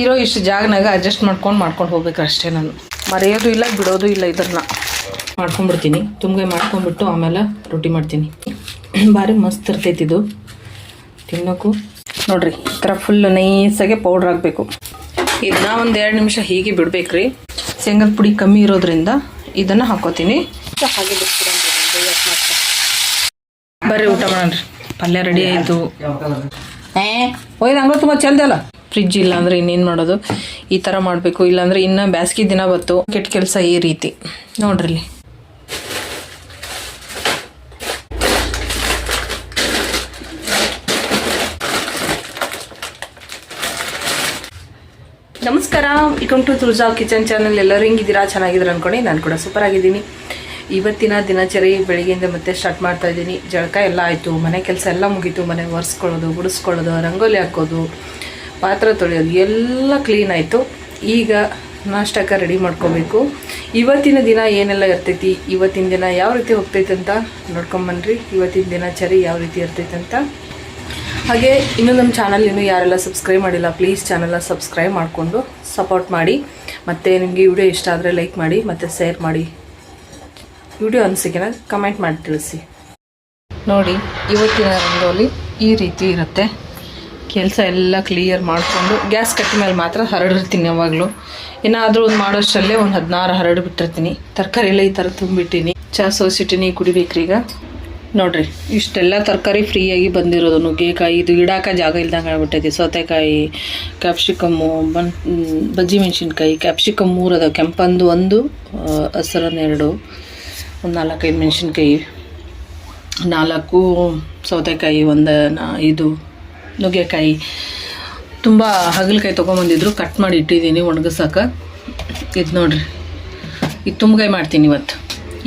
ಇರೋ ಇಷ್ಟು ಜಾಗನಾಗ ಅಡ್ಜಸ್ಟ್ ಮಾಡ್ಕೊಂಡು ಮಾಡ್ಕೊಂಡು ಹೋಗ್ಬೇಕು ಅಷ್ಟೇ ನಾನು. ಮರೆಯೋದು ಇಲ್ಲ, ಬಿಡೋದು ಇಲ್ಲ ಇದನ್ನ ಮಾಡ್ಕೊಂಡ್ಬಿಡ್ತೀನಿ ತುಂಬ ಮಾಡ್ಕೊಂಡ್ಬಿಟ್ಟು ಆಮೇಲೆ ರೊಟ್ಟಿ ಮಾಡ್ತೀನಿ. ಭಾರಿ ಮಸ್ತ್ ಇರ್ತೈತಿ ಇದು. ತಿನ್ನೋಕ್ಕೂ ನೋಡ್ರಿ, ಈ ಥರ ಫುಲ್ ನೈಸಾಗೆ ಪೌಡ್ರ್ ಆಗಬೇಕು ಇದನ್ನ ಒಂದು ಎರಡು ನಿಮಿಷ ಹೀಗೆ ಬಿಡ್ಬೇಕ್ರಿ. ಶೇಂಗದ ಪುಡಿ ಕಮ್ಮಿ ಇರೋದ್ರಿಂದ ಇದನ್ನು ಹಾಕೋತೀನಿ. ಹಾಗೆ ಬರ್ರಿ ಊಟ ಮಾಡೋಣ. ಪಲ್ಯ ರೆಡಿ ಆಯಿತು. ಏ ಹೋಯ್ದು ಹಂಗ ತುಂಬ ಚಲ್ದೆ ಫ್ರಿಜ್ ಇಲ್ಲ ಅಂದ್ರೆ ಇನ್ನೇನು ಮಾಡೋದು? ಈ ಥರ ಮಾಡಬೇಕು. ಇಲ್ಲಾಂದ್ರೆ ಇನ್ನು ಬ್ಯಾಸ್ಗೆ ದಿನ ಬತ್ತು ಕೆಟ್ಟ ಕೆಲಸ ಈ ರೀತಿ. ನೋಡ್ರಿ. ನಮಸ್ಕಾರ. Welcome to Tulaja kitchen channel ಎಲ್ಲರೂ ಹಿಂಗಿದ್ದೀರಾ? ಚೆನ್ನಾಗಿದ್ದೀರಾ ಅನ್ಕೊಂಡು? ನಾನು ಕೂಡ ಸೂಪರ್ ಆಗಿದ್ದೀನಿ. ಇವತ್ತಿನ ದಿನಚರಿ ಬೆಳಿಗ್ಗೆಯಿಂದ ಮತ್ತೆ ಸ್ಟಾರ್ಟ್ ಮಾಡ್ತಾ ಇದ್ದೀನಿ. ಜಳಕ ಎಲ್ಲ ಆಯಿತು. ಮನೆ ಕೆಲಸ ಎಲ್ಲ ಮುಗೀತು. ಮನೆ ಒರೆಸ್ಕೊಳ್ಳೋದು, ಗುಡಿಸ್ಕೊಳ್ಳೋದು, ರಂಗೋಲಿ ಹಾಕೋದು ಪಾತ್ರೆ ತೊಳೆಯೋದು ಎಲ್ಲ ಕ್ಲೀನ್ ಆಯಿತು. ಈಗ ನಾಷ್ಟಕ್ಕೆ ರೆಡಿ ಮಾಡ್ಕೋಬೇಕು. ಇವತ್ತಿನ ದಿನ ಏನೆಲ್ಲ ಇರ್ತೈತಿ? ಇವತ್ತಿನ ದಿನ ಯಾವ ರೀತಿ ಹೋಗ್ತೈತೆ ಅಂತ ನೋಡ್ಕೊಂಬನ್ರಿ. ಇವತ್ತಿನ ದಿನ ಚರಿ ಯಾವ ರೀತಿ ಇರ್ತೈತೆ ಅಂತ. ಹಾಗೆ ಇನ್ನೂ ನಮ್ಮ ಚಾನಲ್ ಇನ್ನೂ ಯಾರೆಲ್ಲ ಸಬ್ಸ್ಕ್ರೈಬ್ ಮಾಡಿಲ್ಲ ಪ್ಲೀಸ್ ಚಾನಲ್ನ ಸಬ್ಸ್ಕ್ರೈಬ್ ಮಾಡಿಕೊಂಡು ಸಪೋರ್ಟ್ ಮಾಡಿ. ಮತ್ತು ನಿಮಗೆ ವಿಡಿಯೋ ಇಷ್ಟ ಆದರೆ ಲೈಕ್ ಮಾಡಿ, ಮತ್ತು ಶೇರ್ ಮಾಡಿ. ವಿಡಿಯೋ ಅನಿಸಿಕೆನ ಕಮೆಂಟ್ ಮಾಡಿ ತಿಳಿಸಿ. ನೋಡಿ, ಇವತ್ತಿನ ರಂಗೋಲಿ ಈ ರೀತಿ ಇರುತ್ತೆ. ಕೆಲಸ ಎಲ್ಲ ಕ್ಲಿಯರ್ ಮಾಡಿಕೊಂಡು ಗ್ಯಾಸ್ ಕಟ್ಟ ಮೇಲೆ ಮಾತ್ರ ಹರಡಿರ್ತೀನಿ ಯಾವಾಗಲೂ. ಏನಾದರೂ ಒಂದು ಮಾಡೋಷ್ಟರಲ್ಲೇ ಒಂದು ಹದಿನಾರು ಹರಡು ಬಿಟ್ಟಿರ್ತೀನಿ. ತರಕಾರಿ ಎಲ್ಲ ಈ ಥರ ತುಂಬಿಟ್ಟಿನಿ. ಚಹಾ ಸೋಸಿಟ್ಟಿನಿ ಕುಡಿಬೇಕ್ರಿ ಈಗ ನೋಡ್ರಿ, ಇಷ್ಟೆಲ್ಲ ತರಕಾರಿ ಫ್ರೀಯಾಗಿ ಬಂದಿರೋದು ನುಗ್ಗೆಕಾಯಿ, ಇದು ಇಡಾಕ ಜಾಗ ಇಲ್ದಂಗೆ ಆಗ್ಬಿಟ್ಟೈತಿ. ಸೌತೆಕಾಯಿ ಕ್ಯಾಪ್ಸಿಕಮ್ಮು ಬನ್ ಬಜ್ಜಿ ಮೆಣಸಿನ್ಕಾಯಿ ಕ್ಯಾಪ್ಸಿಕಮ್ ಮೂರು ಅದಾವೆ ಕೆಂಪಂದು ಒಂದು ಹಸಿರನ್ನ ಎರಡು, ಒಂದು ನಾಲ್ಕೈದು ಮೆಣಸಿನ್ಕಾಯಿ, ನಾಲ್ಕು ಸೌತೆಕಾಯಿ, ಒಂದು ನಾ, ಇದು ನುಗ್ಗೆಕಾಯಿ. ತುಂಬ ಹಗಲಕಾಯಿ ತೊಗೊಂಬಂದಿದ್ರು ಕಟ್ ಮಾಡಿ ಇಟ್ಟಿದ್ದೀನಿ ಒಣಗಿಸೋಕೆ. ಇದು ನೋಡ್ರಿ, ಇದು ತುಂಬಗಾಯಿ ಮಾಡ್ತೀನಿ ಇವತ್ತು.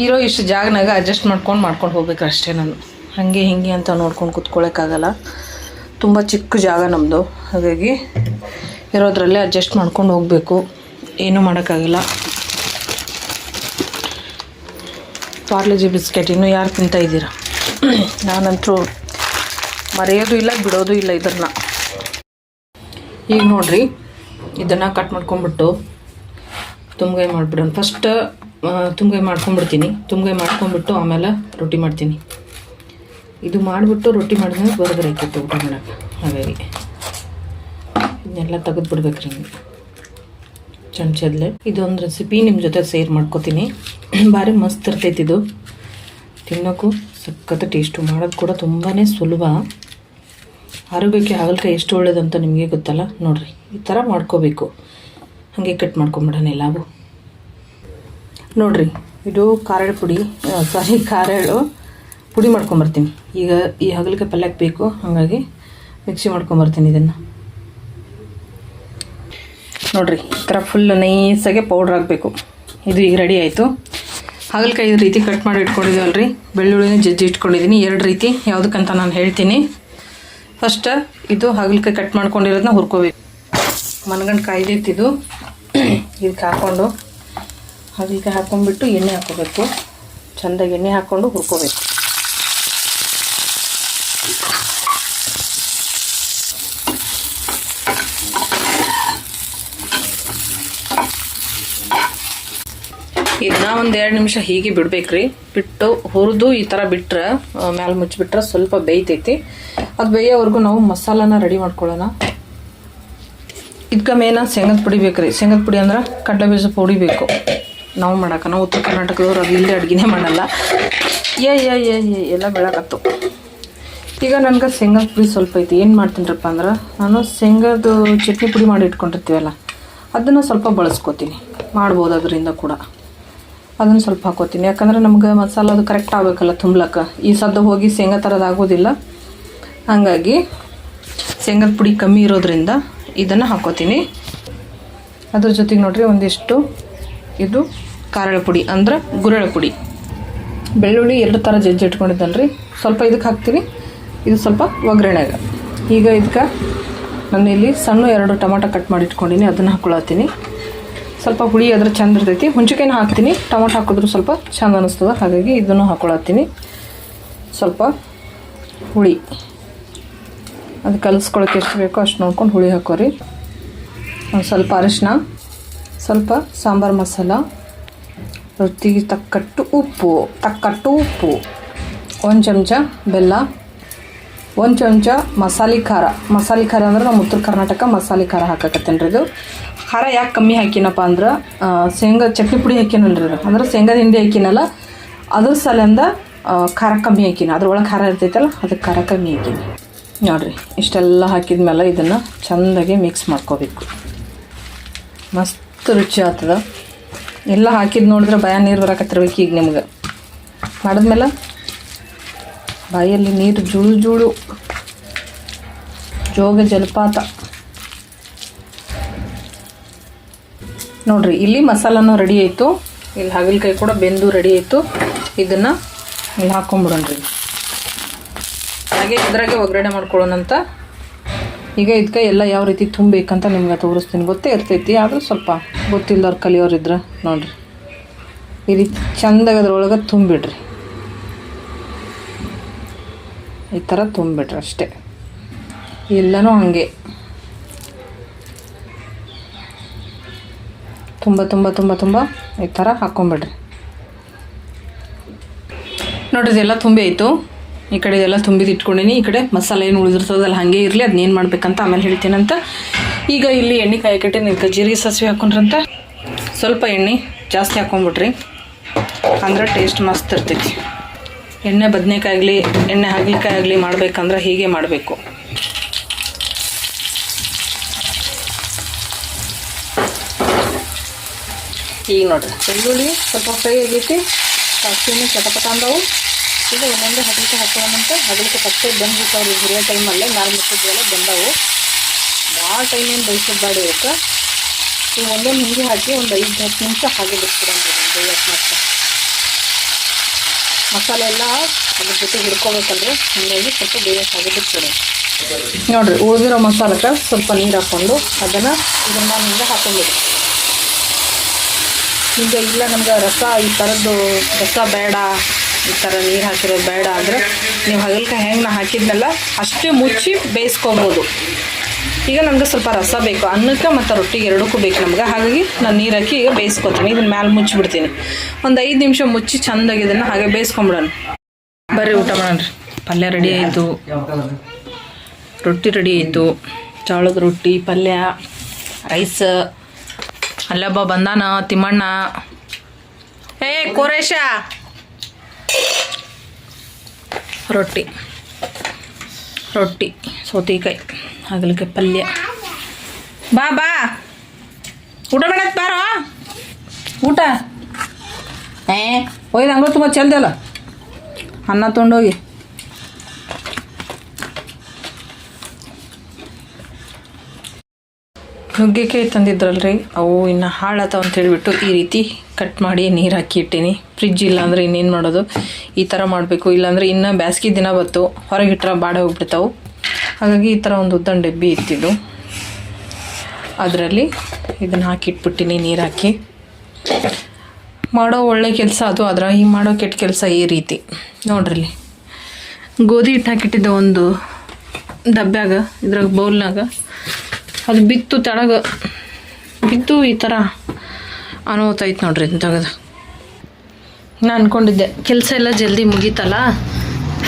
ಇರೋ ಇಷ್ಟು ಜಾಗನಾಗ ಅಡ್ಜಸ್ಟ್ ಮಾಡ್ಕೊಂಡು ಮಾಡ್ಕೊಂಡು ಹೋಗ್ಬೇಕು ಅಷ್ಟೇ ನಾನು. ಹಾಗೆ ಹಿಂಗೆ ಅಂತ ನೋಡ್ಕೊಂಡು ಕುತ್ಕೊಳ್ಳೋಕ್ಕಾಗಲ್ಲ ತುಂಬ ಚಿಕ್ಕ ಜಾಗ ನಮ್ಮದು ಹಾಗಾಗಿ ಇರೋದ್ರಲ್ಲೇ ಅಡ್ಜಸ್ಟ್ ಮಾಡ್ಕೊಂಡು ಹೋಗಬೇಕು. ಏನೂ ಮಾಡೋಕ್ಕಾಗಲ್ಲ. ಪಾರ್ಲೆಜಿ ಬಿಸ್ಕೆಟ್ ಇನ್ನೂ ಯಾರು ತಿಂತಾ ಇದ್ದೀರಾ? ನಾನಂತರೂ ಮರೆಯೋದು ಇಲ್ಲ, ಬಿಡೋದು ಇಲ್ಲ ಇದನ್ನ. ಈಗ ನೋಡ್ರಿ, ಇದನ್ನು ಕಟ್ ಮಾಡ್ಕೊಂಬಿಟ್ಟು ತುಂಬ್ಗಾಯಿ ಮಾಡ್ಬಿಡೋಣ. ಫಸ್ಟ್ ತುಂಬ್ಗಾಯಿ ಮಾಡ್ಕೊಂಬಿಡ್ತೀನಿ ತುಂಬ್ಗಾಯಿ ಮಾಡ್ಕೊಂಬಿಟ್ಟು ಆಮೇಲೆ ರೊಟ್ಟಿ ಮಾಡ್ತೀನಿ. ಇದು ಮಾಡಿಬಿಟ್ಟು ರೊಟ್ಟಿ ಮಾಡಿದ್ಮೇಲೆ ಬರೋದ್ರೆ ಆಯ್ತಿತ್ತು ಊಟ ಮಾಡೋಕ್ಕೆ. ಹಾಗಾಗಿ ಇದನ್ನೆಲ್ಲ ತೆಗೆದು ಬಿಡ್ಬೇಕ್ರಿ ಹಿಂಗೆ. ಚಮಚದಲ್ಲೇ ಇದೊಂದು ರೆಸಿಪಿ ನಿಮ್ಮ ಜೊತೆ ಸೇರ್ ಮಾಡ್ಕೋತೀನಿ. ಭಾರಿ ಮಸ್ತ್ ಇರ್ತೈತಿ ಇದು. ತಿನ್ನೋಕ್ಕೂ ಸಖತ್ ಟೇಸ್ಟು ಮಾಡೋದು ಕೂಡ ತುಂಬಾ ಸುಲಭ. ಆರೋಗ್ಯಕ್ಕೆ ಹಾಗಲಕಾಯಿ ಎಷ್ಟು ಒಳ್ಳೇದು ಅಂತ ನಿಮಗೆ ಗೊತ್ತಲ್ಲ? ನೋಡಿರಿ. ಈ ಥರ ಮಾಡ್ಕೋಬೇಕು. ಹಾಗೆ ಕಟ್ ಮಾಡ್ಕೊಂಬಿಡೋಣ ಎಲ್ಲವೂ ನೋಡಿರಿ, ಇದು ಖಾರಳ ಪುಡಿ ಸಾರಿ ಖಾರಳು ಪುಡಿ ಮಾಡ್ಕೊಂಬರ್ತೀನಿ. ಈಗ ಈ ಹಾಗಲಕಾಯಿ ಪಲ್ಯಕ್ಕೆ ಬೇಕು ಹಾಗಾಗಿ ಮಿಕ್ಸಿ ಮಾಡ್ಕೊಂಬರ್ತೀನಿ ಇದನ್ನು. ನೋಡಿರಿ, ಈ ಥರ ಫುಲ್ ನೈಸಾಗೆ ಪೌಡ್ರ್ ಆಗಬೇಕು ಇದು ಈಗ ರೆಡಿ ಆಯಿತು. ಹಾಗಲಕಾಯಿ ಇದು ರೀತಿ ಕಟ್ ಮಾಡಿ ಇಟ್ಕೊಂಡಿದ್ದೀವಲ್ರಿ ಬೆಳ್ಳುಳ್ಳಿನ ಜಜ್ಜಿ ಇಟ್ಕೊಂಡಿದ್ದೀನಿ. ಎರಡು ರೀತಿ. ಯಾವುದಕ್ಕಂತ ನಾನು ಹೇಳ್ತೀನಿ. ಫಸ್ಟ್ ಇದು ಹಾಗಲಕಾಯಿ ಕಟ್ ಮಾಡ್ಕೊಂಡಿರೋದನ್ನ ಹುರ್ಕೋಬೇಕು. ಮನಗಂಡು ಇದು ಇದಕ್ಕೆ ಹಾಕ್ಕೊಂಡು ಹಾಗಲಕಾಯಿ ಹಾಕ್ಕೊಂಡ್ಬಿಟ್ಟು ಎಣ್ಣೆ ಹಾಕ್ಕೋಬೇಕು ಚೆಂದಾಗಿ ಎಣ್ಣೆ ಹಾಕ್ಕೊಂಡು ಹುರ್ಕೋಬೇಕು. ಇದನ್ನ ಒಂದು ಎರಡು ನಿಮಿಷ ಹೀಗೆ ಬಿಡ್ಬೇಕ್ರಿ. ಬಿಟ್ಟು ಹುರಿದು ಈ ಥರ ಬಿಟ್ರೆ ಮ್ಯಾಲೆ ಮುಚ್ಚಿಬಿಟ್ರೆ ಸ್ವಲ್ಪ ಬೇಯ್ತೈತಿ. ಅದು ಬೇಯೋವರೆಗೂ ನಾವು ಮಸಾಲಾನ ರೆಡಿ ಮಾಡ್ಕೊಳ್ಳೋಣ. ಇದಕ್ಕೆ ಮೇನ ಶೇಂಗದ ಪುಡಿ ಬೇಕ್ರಿ. ಶೇಂಗದ ಪುಡಿ ಅಂದ್ರೆ ಕಡಲೆ ಬೀಜ ಪುಡಿ ಬೇಕು. ನಾವು ಮಾಡಕ್ಕೆ ನಾವು ಉತ್ತರ ಕರ್ನಾಟಕದವ್ರು ಅದು ಇಲ್ಲದೆ ಅಡುಗೆನೇ ಮಾಡಲ್ಲ. ಏ ಏ ಏ ಎಲ್ಲ ಬೆಳಕತ್ತು. ಈಗ ನನಗೆ ಶೇಂಗದ ಪುಡಿ ಸ್ವಲ್ಪ ಐತಿ. ಏನು ಮಾಡ್ತೀನಿರಪ್ಪ ಅಂದ್ರೆ, ನಾನು ಶೇಂಗದ ಚಟ್ನಿ ಪುಡಿ ಮಾಡಿ ಇಟ್ಕೊಂಡಿರ್ತೀವಲ್ಲ, ಅದನ್ನು ಸ್ವಲ್ಪ ಬಳಸ್ಕೊತೀನಿ. ಮಾಡ್ಬೋದು ಅದರಿಂದ ಕೂಡ. ಅದನ್ನು ಸ್ವಲ್ಪ ಹಾಕೋತೀನಿ. ಯಾಕಂದ್ರೆ ನಮ್ಗೆ ಮಸಾಲ ಅದು ಕರೆಕ್ಟ್ ಆಗಬೇಕಲ್ಲ ತುಂಬ್ಲಕ್ಕ. ಈ ಸದ್ದು ಹೋಗಿ ಶೇಂಗಾ ಥರದ್ದು ಆಗೋದಿಲ್ಲ. ಹಾಗಾಗಿ ಶೇಂಗದ ಪುಡಿ ಕಮ್ಮಿ ಇರೋದ್ರಿಂದ ಇದನ್ನು ಹಾಕೋತೀನಿ. ಅದ್ರ ಜೊತೆಗೆ ನೋಡ್ರಿ ಒಂದಿಷ್ಟು ಇದು ಕಾರಳ ಪುಡಿ ಅಂದ್ರೆ ಗುರಳ ಪುಡಿ. ಬೆಳ್ಳುಳ್ಳಿ ಎರಡು ಥರ ಜಜ್ಜಿ ಇಟ್ಕೊಂಡಿದ್ದಲ್ರಿ ಸ್ವಲ್ಪ ಇದಕ್ಕೆ ಹಾಕ್ತೀನಿ. ಇದು ಸ್ವಲ್ಪ ಒಗ್ಗರಣೆಗ. ಈಗ ಇದಕ್ಕೆ ನಾನು ಇಲ್ಲಿ ಸಣ್ಣ ಎರಡು ಟೊಮಾಟೊ ಕಟ್ ಮಾಡಿ ಇಟ್ಕೊಂಡಿನಿ, ಅದನ್ನು ಹಾಕ್ಕೊಳತ್ತೀನಿ ಸ್ವಲ್ಪ ಹುಳಿ ಅದ್ರ ಚಂದ ಇರ್ತೈತಿ. ಹುಂಚಿಕಾಯಿನ ಹಾಕ್ತೀನಿ. ಟೊಮಾಟೊ ಹಾಕಿದ್ರು ಸ್ವಲ್ಪ ಚೆಂದ ಅನ್ನಿಸ್ತದೆ ಹಾಗಾಗಿ ಇದನ್ನು ಹಾಕ್ಕೊಳತ್ತೀನಿ ಸ್ವಲ್ಪ ಹುಳಿ. ಅದು ಕಲಿಸ್ಕೊಳಕ್ಕೆ ಎಷ್ಟು ಬೇಕೋ ಅಷ್ಟು ನೋಡ್ಕೊಂಡು ಹುಳಿ ಹಾಕೋರಿ. ಒಂದು ಸ್ವಲ್ಪ ಅರಿಶಿನ ಸ್ವಲ್ಪ ಸಾಂಬಾರು ಮಸಾಲ ರೊಟ್ಟಿಗೆ ತಕ್ಕಟ್ಟು ಉಪ್ಪು ತಕ್ಕಟ್ಟು ಉಪ್ಪು. ಒಂದು ಚಮಚ ಬೆಲ್ಲ, ಒಂದು ಚಮಚ ಮಸಾಲೆ ಖಾರ. ಮಸಾಲೆ ಖಾರ ಅಂದ್ರೆ ನಮ್ಮ ಉತ್ತರ ಕರ್ನಾಟಕ ಮಸಾಲೆ ಖಾರ ಹಾಕಕತ್ತೇನೆ ರೀ ಇದು. ಖಾರ ಯಾಕೆ ಕಮ್ಮಿ ಹಾಕಿನಪ್ಪ ಅಂದ್ರೆ ಶೇಂಗಾ ಚಟ್ನಿ ಪುಡಿ ಹಾಕಿನಲ್ರಿ ಅಂದ್ರೆ ಶೇಂಗಾದ ಹಿಂಡಿ ಹಾಕಿನಲ್ಲ, ಅದ್ರ ಸಲಿಂದ ಖಾರ ಕಮ್ಮಿ ಹಾಕಿನ. ಅದ್ರೊಳಗೆ ಖಾರ ಇರ್ತೈತಲ್ಲ ಅದಕ್ಕೆ ಖಾರ ಕಮ್ಮಿ ಹಾಕಿನಿ. ನೋಡಿರಿ, ಇಷ್ಟೆಲ್ಲ ಹಾಕಿದ್ಮೇಲೆ ಇದನ್ನು ಚಂದಾಗಿ ಮಿಕ್ಸ್ ಮಾಡ್ಕೋಬೇಕು. ಮಸ್ತ್ ರುಚಿ ಆಗ್ತದ. ಎಲ್ಲ ಹಾಕಿದ್ ನೋಡಿದ್ರೆ ಬಾಯ ನೀರು ಬರಕತ್ತಿರ್ಬೇಕು ಈಗ ನಿಮ್ಗೆ. ಮಾಡಿದ್ಮೇಲೆ ಬಾಯಲ್ಲಿ ನೀರು ಜುಳು ಜುಳು, ಜೋಗ ಜಲಪಾತ. ನೋಡ್ರಿ, ಇಲ್ಲಿ ಮಸಾಲನೂ ರೆಡಿ ಆಯಿತು. ಇಲ್ಲಿ ಹಾಗಲಕಾಯಿ ಕೂಡ ಬೆಂದು ರೆಡಿ ಆಯಿತು. ಇದನ್ನು ಇಲ್ಲಿ ಹಾಕೊಂಬಿಡೋಣ್ರಿ. ಹಾಗೆ ಇದ್ರಾಗೆ ಒಗ್ಗರಣೆ ಮಾಡ್ಕೊಳ್ಳೋಣಂತ. ಈಗ ಇದಕ್ಕೆ ಎಲ್ಲ ಯಾವ ರೀತಿ ತುಂಬಬೇಕಂತ ನಿಮ್ಗೆ ತೋರಿಸ್ತೀನಿ. ಗೊತ್ತೇ ಇರ್ತೈತಿ, ಆದರೂ ಸ್ವಲ್ಪ ಗೊತ್ತಿಲ್ಲದವ್ರು ಕಲಿಯೋರಿದ್ರೆ ನೋಡ್ರಿ. ಈ ರೀತಿ ಚಂದಾಗ ಅದ್ರೊಳಗೆ ತುಂಬಿಡ್ರಿ. ಈ ಥರ ತುಂಬಿಡ್ರಿ ಅಷ್ಟೇ. ಎಲ್ಲನೂ ಹಾಗೆ. ತುಂಬ ತುಂಬ ತುಂಬ ತುಂಬ ಈ ಥರ ಹಾಕ್ಕೊಂಬಿಡ್ರಿ ನೋಡ್ರಿ, ಇದೆಲ್ಲ ತುಂಬಿ ಆಯಿತು ಈ ಕಡೆ ಇದೆಲ್ಲ ತುಂಬಿದ ಇಟ್ಕೊಂಡೀನಿ. ಈ ಕಡೆ ಮಸಾಲೆ ಏನು ಉಳಿದಿರ್ತದಲ್ಲ ಹಾಗೆ ಇರಲಿ ಅದನ್ನೇನು ಮಾಡ್ಬೇಕಂತ ಆಮೇಲೆ ಹೇಳ್ತೀನಂತ. ಈಗ ಇಲ್ಲಿ ಎಣ್ಣೆ ಕಾಯಕಟ್ಟೆ ಇದಕ್ಕೆ ಜೀರಿಗೆ ಸಾಸಿವೆ ಹಾಕೊಂಡ್ರಂತ. ಸ್ವಲ್ಪ ಎಣ್ಣೆ ಜಾಸ್ತಿ ಹಾಕೊಂಡ್ಬಿಟ್ರಿ ಅಂದ್ರೆ ಟೇಸ್ಟ್ ಮಸ್ತ್ ಇರ್ತೈತಿ. ಎಣ್ಣೆ ಬದನೆಕಾಯಿ ಎಣ್ಣೆ ಹಾಗಲಿಕಾಯಿ ಆಗಲಿ ಮಾಡ್ಬೇಕಂದ್ರೆ ಹೀಗೆ ಮಾಡಬೇಕು. ಈಗ ನೋಡ್ರಿ, ಬೆಳ್ಳುಳ್ಳಿ ಸ್ವಲ್ಪ ಫ್ರೈ ಆಗೈತಿ ಸಾಸಿವೆನೂ ಚಟಪಟ ಅಂದವು. ಈಗ ಇನ್ನೊಂದು ಹಗಲಿಕ್ಕೆ ಹಾಕೋಣಂತ ಹಗಲಿಕ್ಕೆ ಫಸ್ಟೇ ಬಂದ್ಬಿಟ್ಟವ್ರು ಹುರಿಯೋ ಟೈಮಲ್ಲೇ ನಾನು ಮುಟ್ಟಿದ್ವಲ್ಲ ಬಂದವು. ಭಾಳ ಟೈಮ್ ಏನು ಬೇಯಿಸೋದು ಬೇಡ ಇವಕ್ಕೆ. ಈಗ ಒಂದೊಂದು ಹಿಂಗೆ ಹಾಕಿ ಒಂದು ಐದು ಹತ್ತು ನಿಮಿಷ ಹಾಗೆ ಬಿಟ್ಬಿಡೋಣ ಬೇಯಕ್ಕೆ ಮತ್ತೆ ಮಸಾಲೆ ಎಲ್ಲ ಅದ್ರ ಜೊತೆ ಹಿಡ್ಕೋಬೇಕಂದ್ರೆ ಹಾಗಾಗಿ ಸ್ವಲ್ಪ ಬೇಯಕ್ಕೆ ಹಾಗೆ ಬಿಟ್ಬಿಡಿ. ನೋಡ್ರಿ, ಉಳಿದಿರೋ ಮಸಾಲಕ್ಕೆ ಸ್ವಲ್ಪ ನೀರು ಹಾಕ್ಕೊಂಡು ಅದನ್ನು ಇದನ್ನ ಹಿಂಗೆ ಹಾಕೊಂಡ್ಬಿಡಿ ಈಗ ಇಲ್ಲ ನಮ್ಗೆ ರಸ ಈ ಥರದ್ದು ರಸ ಬೇಡ. ಈ ಥರ ನೀರು ಹಾಕಿರೋದು ಬೇಡ ಅಂದರೆ ನೀವು ಹಗಲ್ಕಾಯಿ ಹೆಂಗೆ ನಾ ಹಾಕಿದ್ನಲ್ಲ ಅಷ್ಟೇ ಮುಚ್ಚಿ ಬೇಯಿಸ್ಕೊಬೋದು. ಈಗ ನಮ್ಗೆ ಸ್ವಲ್ಪ ರಸ ಬೇಕು, ಅನ್ನಕ್ಕೆ ಮತ್ತು ರೊಟ್ಟಿಗೆ ಎರಡಕ್ಕೂ ಬೇಕು ನಮ್ಗೆ. ಹಾಗಾಗಿ ನಾನು ನೀರು ಹಾಕಿ ಈಗ ಬೇಯಿಸ್ಕೊತೀನಿ, ಇದನ್ನ ಮ್ಯಾಲೆ ಮುಚ್ಚಿಬಿಡ್ತೀನಿ ಒಂದು ಐದು ನಿಮಿಷ ಮುಚ್ಚಿ ಚೆಂದಾಗಿ ಇದನ್ನು ಹಾಗೆ ಬೇಯಿಸ್ಕೊಂಬಿಡೋಣ. ಬರ್ರಿ ಊಟ ಮಾಡೋಣ ಪಲ್ಯ ರೆಡಿ ಆಯಿತು. ರೊಟ್ಟಿ ರೆಡಿ ಆಯಿತು. ಚಾಳದ ರೊಟ್ಟಿ, ಪಲ್ಯ, ರೈಸ್, ಅಲ್ಲಬ್ಬ, ಬಂದಾನ, ತಿಮ್ಮಣ್ಣ. ಏ, ಕೋರೇಶ! ರೊಟ್ಟಿ. ರೊಟ್ಟಿ, ಸೌತೆಕಾಯಿ, ಹಾಗಲಕಾಯಿ ಪಲ್ಯ. ಬಾ ಬಾ. ಊಟ ಮಾಡತ್ ಬಾರೋ? ಊಟ? ಏ ಹೋಯ್ದು ಹಂಗ ತುಂಬ ಚಲ್ದೆ ಅಲ್ಲ? ಅನ್ನ ತೊಗೊಂಡೋಗಿ. ನುಗ್ಗೆಕಾಯಿ ತಂದಿದ್ರಲ್ರಿ? ಅವು ಇನ್ನು ಹಾಳಾತಾವ ಅಂತ ಹೇಳಿಬಿಟ್ಟು ಈ ರೀತಿ ಕಟ್ ಮಾಡಿ ನೀರು ಹಾಕಿ ಇಟ್ಟೀನಿ. ಫ್ರಿಜ್ ಇಲ್ಲಾಂದ್ರೆ ಇನ್ನೇನು ಮಾಡೋದು? ಈ ಥರ ಮಾಡಬೇಕು. ಇಲ್ಲಾಂದರೆ ಇನ್ನು ಬ್ಯಾಸ್ಗೆ ದಿನ ಬತ್ತು ಹೊರಗಿಟ್ರೆ ಬಾಡ ಹೋಗ್ಬಿಡ್ತಾವು. ಹಾಗಾಗಿ ಈ ಥರ ಒಂದು ಉದ್ದನ ಡಬ್ಬಿ ಇತ್ತಿದ್ದು ಅದರಲ್ಲಿ ಇದನ್ನು ಹಾಕಿ ಇಟ್ಬಿಟ್ಟಿನಿ ನೀರು ಹಾಕಿ. ಮಾಡೋ ಒಳ್ಳೆ ಕೆಲಸ ಅದು. ಅದರ ಈ ಮಾಡೋ ಕೆಟ್ಟ ಕೆಲಸ ಈ ರೀತಿ. ನೋಡ್ರಲ್ಲಿ. ಗೋಧಿ ಹಿಟ್ಟು ಹಾಕಿಟ್ಟಿದ್ದ ಒಂದು ಡಬ್ಬ್ಯಾಗ, ಇದ್ರಾಗ ಬೌಲ್ನಾಗ ಅದು ಬಿತ್ತು ತೆಳಗ. ಬಿದ್ದು ಈ ಥರ ಅನುಭವತೈತೆ ನೋಡ್ರಿ ತೆಗೆದು. ನಾನು ಅಂದ್ಕೊಂಡಿದ್ದೆ ಕೆಲಸ ಎಲ್ಲ ಜಲ್ದಿ ಮುಗೀತಲ್ಲ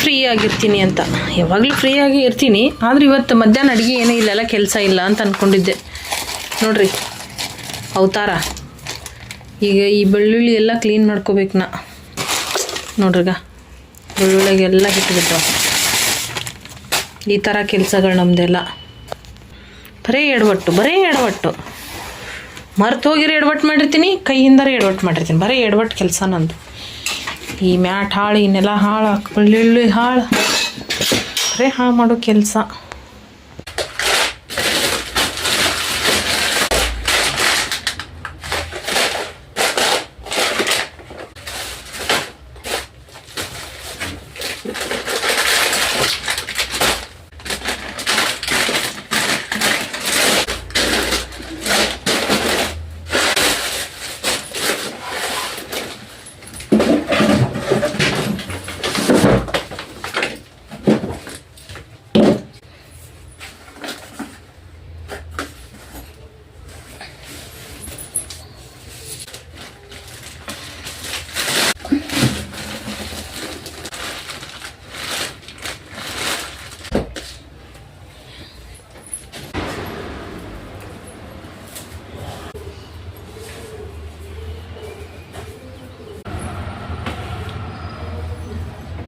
ಫ್ರೀ ಆಗಿರ್ತೀನಿ ಅಂತ. ಯಾವಾಗಲೂ ಫ್ರೀ ಆಗಿ ಇರ್ತೀನಿ, ಆದ್ರೆ ಇವತ್ತು ಮಧ್ಯಾಹ್ನ ಅಡುಗೆ ಏನೂ ಇಲ್ಲೆಲ್ಲ ಕೆಲಸ ಇಲ್ಲ ಅಂತ ಅಂದ್ಕೊಂಡಿದ್ದೆ ನೋಡ್ರಿ, ಅವತಾರ. ಈಗ ಈ ಬೆಳ್ಳುಳ್ಳಿ ಎಲ್ಲ ಕ್ಲೀನ್ ಮಾಡ್ಕೋಬೇಕು ನಾ. ನೋಡ್ರಿಗ, ಬೆಳ್ಳುಳ್ಳಿಗೆಲ್ಲ ಹಿಟ್ಬಿಟ್ಟು ಈ ಥರ ಕೆಲಸಗಳು ನಮ್ಮದೆಲ್ಲ ಬರೀ ಎಡವಟ್ಟು ಬರೀ ಎಡವಟ್ಟು. ಮರ್ತು ಹೋಗಿರೋ ಎಡವಟ್ಟು ಮಾಡಿರ್ತೀನಿ ಕೈಯಿಂದರೇ ಎಡವಟ್ಟು ಮಾಡಿರ್ತೀನಿ. ಬರೀ ಎಡವಟ್ಟು ಕೆಲಸ ನಂದು. ಈ ಮ್ಯಾಟ್ ಹಾಳು, ಇನ್ನೆಲ್ಲ ನೆಲ ಹಾಳು ಹಾಕಿ ಹಾಳು. ಬರೀ ಹಾಳು ಮಾಡೋ ಕೆಲಸ.